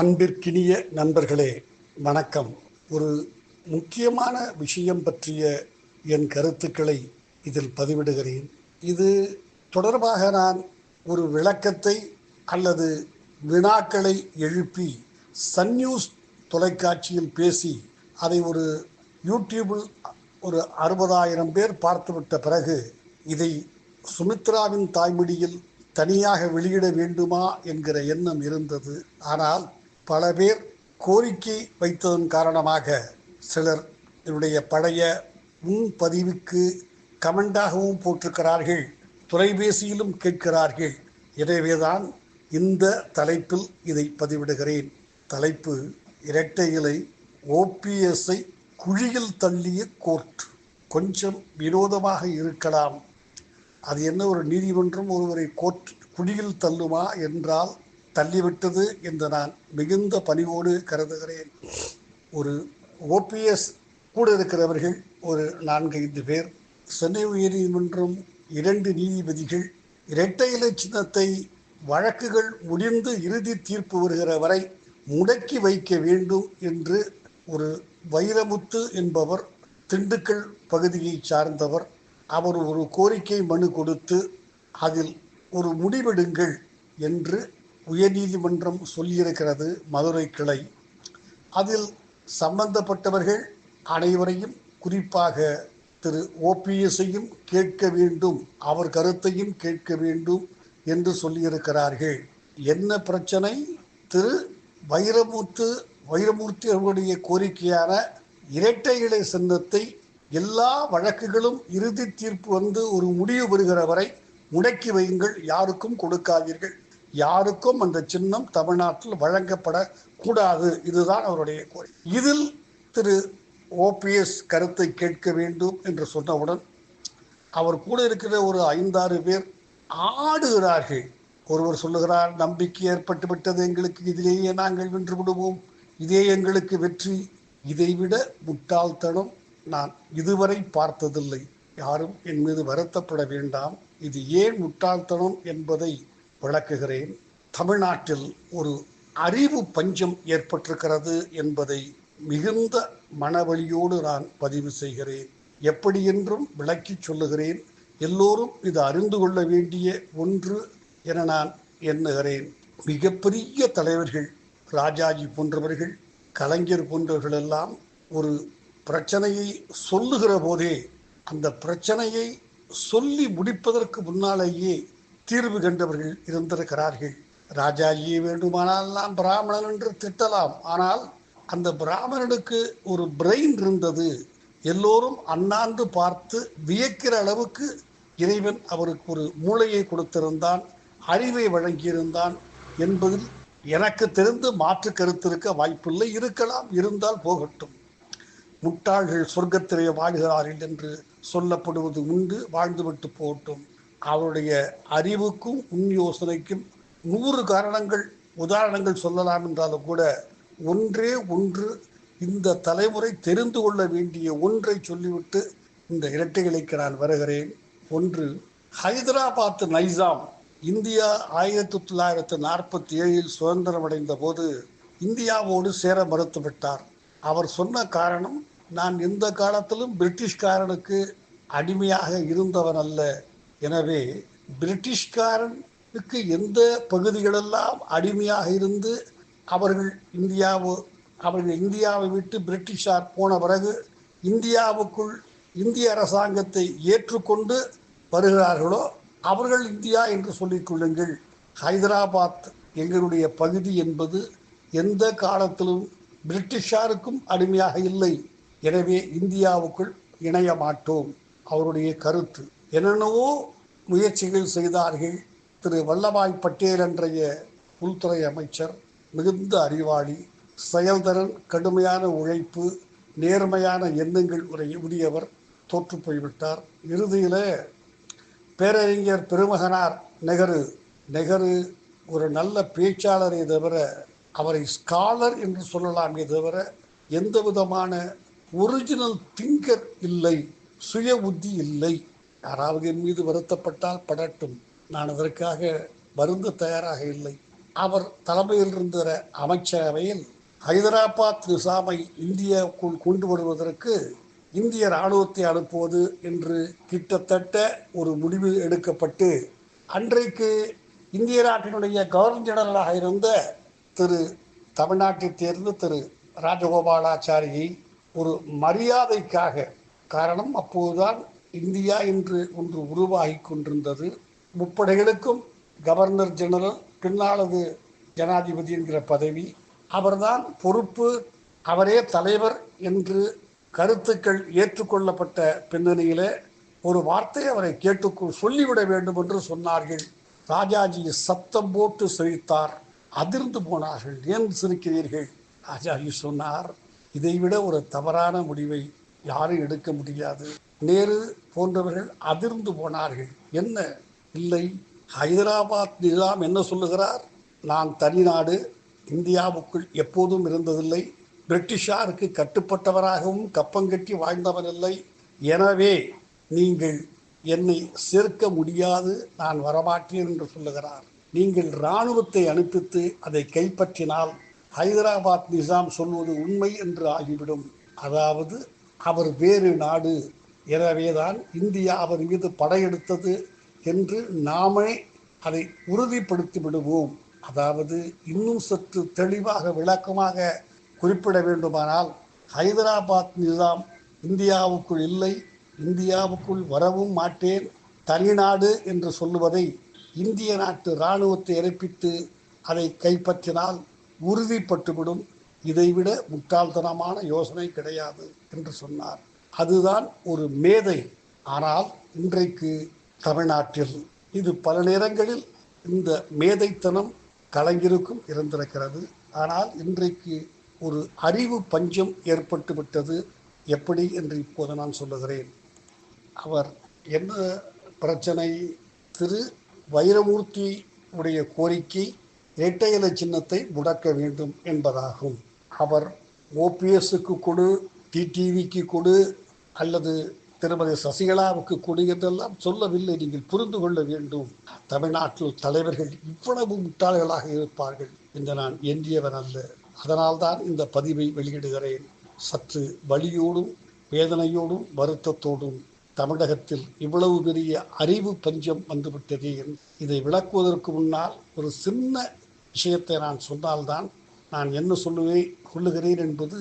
அன்பிற்கினிய நண்பர்களே வணக்கம். ஒரு முக்கியமான விஷயம் பற்றிய என் கருத்துக்களை இதில் பதிவிடுகிறேன். இது தொடர்பாக நான் ஒரு விளக்கத்தை அல்லது வினாக்களை எழுப்பி சன் நியூஸ் தொலைக்காட்சியில் பேசி அதை ஒரு யூடியூபில் ஒரு அறுபதாயிரம் பேர் பார்த்துவிட்ட பிறகு இதை சுமித்ராவின் தாய்மொழியில் தனியாக வெளியிட வேண்டுமா என்கிற எண்ணம் இருந்தது. ஆனால் பல பேர் கோரிக்கை வைத்ததன் காரணமாக சிலர் என்னுடைய பழைய முன்பதிவுக்கு கமெண்டாகவும் போட்டிருக்கிறார்கள் தொலைபேசியிலும் கேட்கிறார்கள். எனவேதான் இந்த தலைப்பில் இதை பதிவிடுகிறேன். தலைப்பு இரட்டை இலை ஓபிஎஸ்ஐ குழியில் தள்ளிய கோர்ட். கொஞ்சம் வினோதமாக இருக்கலாம். அது என்ன ஒரு நீதிமன்றம்? ஒருவரை கோர்ட் குழியில் தள்ளுமா என்றால் தள்ளிவிட்டது என்று நான் மிகுந்த பணிவோடு கருதுகிறேன். ஒரு ஓபிஎஸ் கூட இருக்கிறவர்கள் ஒரு நான்கைந்து பேர் சென்னை உயர்நீதிமன்றம் இரண்டு நீதிபதிகள் இரட்டை இலை சின்னத்தை வழக்குகள் முடிந்து இறுதி தீர்ப்பு வருகிற வரை முடக்கி வைக்க வேண்டும் என்று ஒரு வைரமுத்து என்பவர் திண்டுக்கல் பகுதியை சார்ந்தவர் அவர் ஒரு கோரிக்கை மனு கொடுத்து அதில் ஒரு முடிவெடுங்கள் என்று உயர்நீதிமன்றம் சொல்லியிருக்கிறது மதுரை கிளை. அதில் சம்பந்தப்பட்டவர்கள் அனைவரையும் குறிப்பாக திரு ஓபிஎஸையும் கேட்க வேண்டும் அவர் கருத்தையும் கேட்க வேண்டும் என்று சொல்லியிருக்கிறார்கள். என்ன பிரச்சனை? திரு வைரமுத்து வைரமூர்த்தி அவர்களுடைய கோரிக்கையான இரட்டை இலை சின்னத்தை எல்லா வழக்குகளும் இறுதி தீர்ப்பு வந்து ஒரு முடிவு பெறுகிற வரை முடக்கி வையுங்கள் யாருக்கும் கொடுக்காதீர்கள். யாருக்கும் அந்த சின்னம் தமிழ்நாட்டில் வழங்கப்படக்கூடாது. இதுதான் அவருடைய கோரிக்கை. இதில் திரு ஓபிஎஸ் கருத்தை கேட்க வேண்டும் என்று சொன்னவுடன் அவர் கூட இருக்கிற ஒரு ஐந்தாறு பேர் ஆடுகிறார்கள். ஒருவர் சொல்லுகிறார் நம்பிக்கை ஏற்பட்டு விட்டது எங்களுக்கு இதிலேயே நாங்கள் வென்று விடுவோம் இதே எங்களுக்கு வெற்றி. இதைவிட முட்டாள்தனம் நான் இதுவரை பார்த்ததில்லை. யாரும் என் மீது வருத்தப்பட வேண்டாம். இது ஏன் முட்டாள்தனம் என்பதை விளக்குகிறேன். தமிழ்நாட்டில் ஒரு அறிவு பஞ்சம் ஏற்பட்டிருக்கிறது என்பதை மிகுந்த மனவழியோடு நான் பதிவு செய்கிறேன். எப்படி என்றும் விளக்கி சொல்லுகிறேன். எல்லோரும் இது அறிந்து கொள்ள வேண்டிய ஒன்று என நான் எண்ணுகிறேன். மிகப்பெரிய தலைவர்கள் ராஜாஜி போன்றவர்கள் கலைஞர் போன்றவர்கள் எல்லாம் ஒரு பிரச்சனையை சொல்லுகிற போதே அந்த பிரச்சனையை சொல்லி முடிப்பதற்கு முன்னாலேயே தீர்வு கண்டவர்கள் இருந்திருக்கிறார்கள். ராஜாஜியை வேண்டுமானால் நாம் பிராமணன் என்று திட்டலாம். ஆனால் அந்த பிராமணனுக்கு ஒரு பிரெயின் இருந்தது. எல்லோரும் அண்ணாந்து பார்த்து வியக்கிற அளவுக்கு இறைவன் அவருக்கு ஒரு மூளையை கொடுத்திருந்தான் அறிவை வழங்கியிருந்தான் என்பதில் எனக்கு தெரிந்து மாற்று கருத்து இருக்க வாய்ப்பில்லை. இருக்கலாம் இருந்தால் போகட்டும். முட்டாள்கள் சொர்க்கத்திலே வாழ்கிறார்கள் என்று சொல்லப்படுவது உண்டு வாழ்ந்துவிட்டு போகட்டும். அவருடைய அறிவுக்கும் உன் யோசனைக்கும் நூறு காரணங்கள் உதாரணங்கள் சொல்லலாம் என்றாலும் கூட ஒன்றே ஒன்று இந்த தலைமுறை தெரிந்து கொள்ள வேண்டிய ஒன்றை சொல்லிவிட்டு இந்த இரட்டைகளுக்கு நான் வருகிறேன். ஒன்று ஹைதராபாத் நைசாம் இந்தியா ஆயிரத்தி தொள்ளாயிரத்தி நாற்பத்தி ஏழில் சுதந்திரம் அடைந்த போது இந்தியாவோடு சேர மறுத்துவிட்டார். அவர் சொன்ன காரணம் நான் எந்த காலத்திலும் பிரிட்டிஷ்காரனுக்கு அடிமையாக இருந்தவன் அல்ல. எனவே பிரிட்டிஷ்காரனுக்கு எந்த பகுதிகளெல்லாம் அடிமையாக இருந்து அவர்கள் இந்தியாவு அவர்கள் இந்தியாவை விட்டு பிரிட்டிஷார் போன பிறகு இந்தியாவுக்குள் இந்திய அரசாங்கத்தை ஏற்றுக்கொண்டு வருகிறார்களோ அவர்கள் இந்தியா என்று சொல்லிக் கொள்ளுங்கள். ஹைதராபாத் எங்களுடைய பகுதி என்பது எந்த காலத்திலும் பிரிட்டிஷாருக்கும் அடிமையாக இல்லை. எனவே இந்தியாவுக்குள் இணைய மாட்டோம். அவருடைய கருத்து. என்னென்னவோ முயற்சிகள் செய்தார்கள். திரு வல்லபாய் பட்டேல் என்றைய உள்துறை அமைச்சர் மிகுந்த அறிவாளி செயல்திறன் கடுமையான உழைப்பு நேர்மையான எண்ணங்கள் உடைய உரியவர் தோற்று போய்விட்டார். இறுதியில் பேரறிஞர் பெருமகனார் நெகரு நெகரு ஒரு நல்ல பேச்சாளரை தவிர அவரை ஸ்காலர் என்று சொல்லலாமே தவிர எந்த விதமான ஒரிஜினல் திங்கர் இல்லை சுய புத்தி இல்லை. யாராவது என் மீது வருத்தப்பட்டால் படட்டும். நான் அதற்காக வருந்த தயாராக இல்லை. அவர் தலைமையில் இருந்த அமைச்சரவையில் ஹைதராபாத் நிசாமை இந்தியாவுக்குள் கொண்டு வருவதற்கு இந்திய இராணுவத்தை அனுப்புவது என்று கிட்டத்தட்ட ஒரு முடிவு எடுக்கப்பட்டு அன்றைக்கு இந்திய நாட்டினுடைய கவர்னர் ஜெனரலாக இருந்த திரு தமிழ்நாட்டைச் சேர்ந்த திரு ராஜகோபாலாச்சாரியை ஒரு மரியாதைக்காக காரணம் அப்போதுதான் இந்தியா என்று ஒன்று உருவாகி கொண்டிருந்தது. முப்படைகளுக்கும் கவர்னர் ஜெனரல் பின்னாளது ஜனாதிபதி என்கிற பதவி. அவர்தான் பொறுப்பு அவரே தலைவர் என்று கருத்துக்கள் ஏற்றுக்கொள்ளப்பட்ட பின்னணியிலே ஒரு வார்த்தை அவரை கேட்டு சொல்லிவிட வேண்டும் என்று சொன்னார்கள். ராஜாஜி சத்தம் போட்டு சிரித்தார். அதிர்ந்து போனார்கள். ஏன் சிரிக்கிறீர்கள்? ராஜாஜி சொன்னார் இதைவிட ஒரு தவறான முடிவை யாரும் எடுக்க முடியாது. நேரு போன்றவர்கள் அதிர்ந்து போனார்கள். என்ன? இல்லை. ஹைதராபாத் நிசாம் என்ன சொல்லுகிறார்? நான் தனிநாடு இந்தியாவுக்குள் எப்போதும் இருந்ததில்லை. பிரிட்டிஷாருக்கு கட்டுப்பட்டவராகவும் கப்பங்கட்டி வாழ்ந்தவர் இல்லை. எனவே நீங்கள் என்னை சேர்க்க முடியாது நான் வரமாட்டேன் என்று சொல்லுகிறார். நீங்கள் இராணுவத்தை அனுப்பித்து அதை கைப்பற்றினால் ஹைதராபாத் நிசாம் சொல்வது உண்மை என்று ஆகிவிடும். அதாவது அவர் வேறு நாடு எனவேதான் இந்தியா அவர் மீது படையெடுத்தது என்று நாமே அதை உறுதிப்படுத்தி விடுவோம் அதாவது இன்னும் சற்று தெளிவாக விளக்கமாக குறிப்பிட வேண்டுமானால் ஹைதராபாத் நிசாம் இந்தியாவுக்குள் இல்லை இந்தியாவுக்குள் வரவும் மாட்டேன் தனிநாடு என்று சொல்லுவதை இந்திய நாட்டு இராணுவத்தை இறப்பித்து அதை கைப்பற்றினால் உறுதிப்பட்டுவிடும். இதைவிட முட்டாள்தனமான யோசனை கிடையாது என்று சொன்னார். அதுதான் ஒரு மேதை. ஆனால் இன்றைக்கு தமிழ்நாட்டில் இது பல நேரங்களில் இந்த மேதைத்தனம் கலைஞருக்கும் இருந்திருக்கிறது. ஆனால் இன்றைக்கு ஒரு அறிவு பஞ்சம் ஏற்பட்டு விட்டது. எப்படி என்று இப்போது நான் சொல்லுகிறேன். அவர் என்ன பிரச்சனை? திரு வைரமூர்த்தி உடைய கோரிக்கை இரட்டை இலை சின்னத்தை முடக்க வேண்டும் என்பதாகும். அவர் ஓபிஎஸ்க்கு கொடு டிடிவிக்கு கொடு அல்லது திருமதி சசிகலாவுக்கு கொடு என்றெல்லாம் சொல்லவில்லை. நீங்கள் புரிந்து கொள்ள வேண்டும். தமிழ்நாட்டில் தலைவர்கள் இவ்வளவு முட்டாள்களாக இருப்பார்கள் என்று நான் எண்ணியவன் அல்ல. அதனால்தான் இந்த பதிவை வெளியிடுகிறேன். சற்று வலியோடும் வேதனையோடும் வருத்தத்தோடும் தமிழகத்தில் இவ்வளவு பெரிய அறிவு பஞ்சம் வந்துவிட்டது இதை விளக்குவதற்கு முன்னால் ஒரு சின்ன விஷயத்தை நான் சொன்னால்தான் நான் என்ன சொல்லுவேன் கொள்ளுகிறேன் என்பது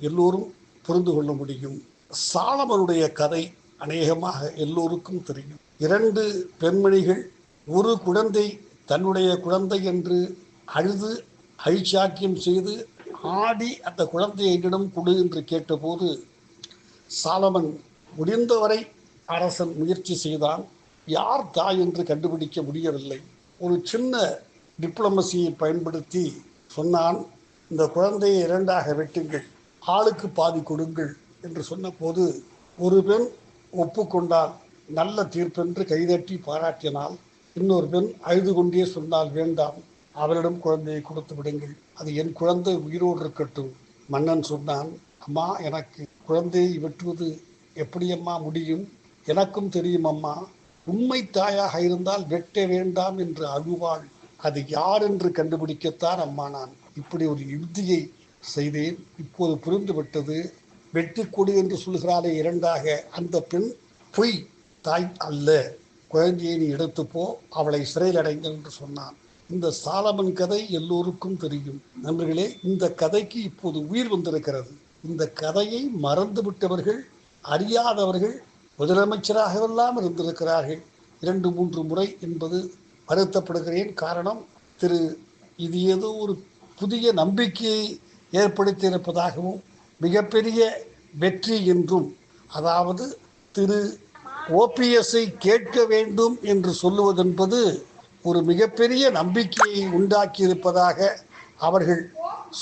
எல்லோரும் புரிந்து கொள்ள முடியும். சாலமனுடைய கதை அநேகமாக எல்லோருக்கும் தெரியும். இரண்டு பெண்மணிகள் ஒரு குழந்தை தன்னுடைய குழந்தை என்று அழுது அழிச்சாக்கியம் செய்து ஆடி அந்த குழந்தையை என்னிடம் கொடு என்று கேட்டபோது சாலமன் முடிந்தவரை அரசன் முயற்சி செய்தான். யார் தாய் என்று கண்டுபிடிக்க முடியவில்லை. ஒரு சின்ன டிப்ளமசியை பயன்படுத்தி சொன்னான் இந்த குழந்தையை இரண்டாக வெட்டுங்கள். ஆளுக்கு பாதி கொடுங்கள் என்று சொன்னபோது ஒரு பெண் ஒப்புக்கொண்டால் நல்ல தீர்ப்பென்று கைதட்டி பாராட்டினால் இன்னொரு பெண் அழுது கொண்டே சொன்னால் வேண்டாம் அவரிடம் குழந்தையை கொடுத்து விடுங்கள். அது என் குழந்தை உயிரோடு இருக்கட்டும். மன்னன் சொன்னான் அம்மா எனக்கு குழந்தையை வெட்டுவது எப்படியம்மா முடியும்? எனக்கும் தெரியும் அம்மா உண்மை தாயாக இருந்தால் வெட்ட வேண்டாம் என்று அழுவாள். அது யார் என்று கண்டுபிடிக்கத்தான் அம்மா நான் இப்படி ஒரு யுக்தியை செய்தேன். இப்போது புரிந்துவிட்டது. வெட்டி கொடி என்று சொல்கிறாரே இரண்டாக. அந்த பெண் பொய் தாய் அல்ல. குழந்தையை நீ எடுத்துப்போ அவளை சிறையில் அடைங்கள் என்று சொன்னான். இந்த சாலமன் கதை எல்லோருக்கும் தெரியும். நண்பர்களே இந்த கதைக்கு இப்போது உயிர் வந்திருக்கிறது. இந்த கதையை மறந்துவிட்டவர்கள் அறியாதவர்கள் முதலமைச்சராகவெல்லாம் இருந்திருக்கிறார்கள். இரண்டு மூன்று முறை என்பது வருத்தப்படுகிறேன். காரணம் திரு இது ஏதோ ஒரு புதிய நம்பிக்கையை ஏற்படுத்தியிருப்பதாகவும் மிகப்பெரிய வெற்றி என்றும் அதாவது திரு ஓபிஎஸ்ஐ கேட்க வேண்டும் என்று சொல்லுவதென்பது ஒரு மிகப்பெரிய நம்பிக்கையை உண்டாக்கியிருப்பதாக அவர்கள்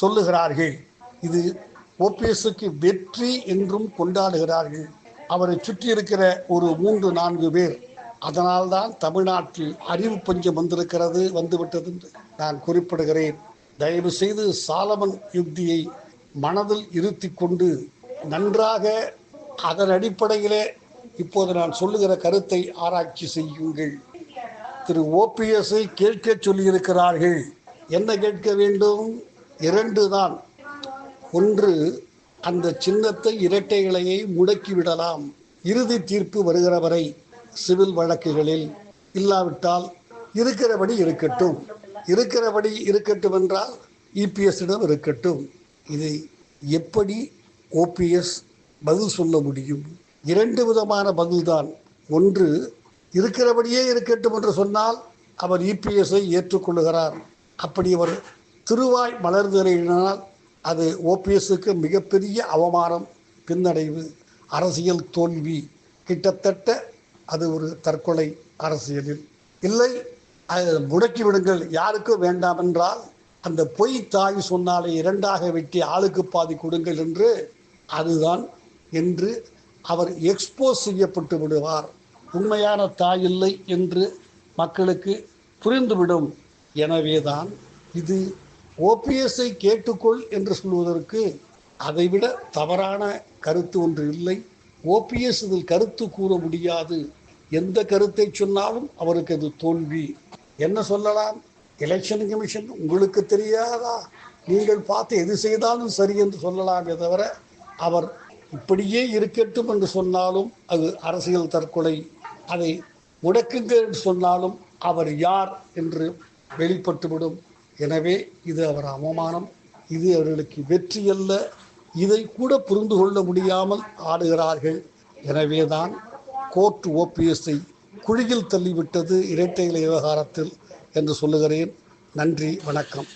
சொல்லுகிறார்கள். இது ஓபிஎஸ்க்கு வெற்றி என்றும் கொண்டாடுகிறார்கள். அவரை சுற்றி இருக்கிற ஒரு மூன்று நான்கு பேர் அதனால்தான் தமிழ்நாட்டில் அறிவு பஞ்சம் வந்திருக்கிறது வந்துவிட்டது என்று நான் குறிப்பிடுகிறேன். தயவு செய்து சாலமன் யுக்தியை மனதில் இருத்தி கொண்டு நன்றாக அதன் அடிப்படையிலே இப்போது நான் சொல்லுகிற கருத்தை ஆராய்ச்சி செய்யுங்கள். திரு ஓபிஎஸ்ஐ கேட்க சொல்லியிருக்கிறார்கள். என்ன கேட்க வேண்டும்? இரண்டு தான். ஒன்று அந்த சின்னத்தை இரட்டைகளையை முடக்கிவிடலாம் இறுதி தீர்ப்பு வருகிற வரை சிவில் வழக்குகளில் இல்லாவிட்டால் இருக்கிறபடி இருக்கட்டும். இருக்கிறபடி இருக்கட்டும் என்றால் இபிஎஸ்ஸிடம் இருக்கட்டும். இதை எப்படி ஓபிஎஸ் பதில் சொல்ல முடியும்? இரண்டு விதமான பதில்தான். ஒன்று இருக்கிறபடியே இருக்கட்டும் என்று சொன்னால் அவர் இபிஎஸ்ஐ ஏற்றுக்கொள்ளுகிறார். அப்படி அவர் திருவாய் மலர்தலினால் அது ஓபிஎஸ்க்கு மிகப்பெரிய அவமானம் பின்னடைவு அரசியல் தோல்வி. கிட்டத்தட்ட அது ஒரு தற்கொலை அரசியலில். இல்லை முடக்கி விடுங்கள். யாருக்கும் வேண்டாம் என்றால் அந்த பொய் தாய் சொன்னாலே இரண்டாக வெட்டி ஆளுக்கு பாதி கொடுங்கள் என்று அதுதான் என்று அவர் எக்ஸ்போஸ் செய்யப்பட்டு விடுவார். உண்மையான தாய் இல்லை என்று மக்களுக்கு புரிந்துவிடும். எனவேதான் இது ஓபிஎஸ்ஐ கேட்டுக்கொள் என்று சொல்வதற்கு அதைவிட தவறான கருத்து ஒன்று இல்லை. ஓபிஎஸ் இதில் கருத்து கூற முடியாது. எந்த கருத்தை சொன்னாலும் அவருக்கு அது தோல்வி. என்ன சொல்லலாம்? எலெக்ஷன் கமிஷன் உங்களுக்கு தெரியாதா? நீங்கள் பார்த்து எது செய்தாலும் சரி என்று சொல்லலாமே தவிர அவர் இப்படியே இருக்கட்டும் என்று சொன்னாலும் அது அரசியல் தற்கொலை. அதை முடக்குங்க என்று சொன்னாலும் அவர் யார் என்று வெளிப்பட்டுவிடும். எனவே இது அவர் அவமானம். இது அவர்களுக்கு வெற்றி அல்ல இதை கூட புரிந்து கொள்ள முடியாமல் ஆடுகிறார்கள். எனவேதான் கோர்ட் ஓபிஎஸ்ஐ குழியில் தள்ளிவிட்டது இரட்டை இலை விவகாரத்தில் என்று சொல்லுகிறேன். நன்றி வணக்கம்.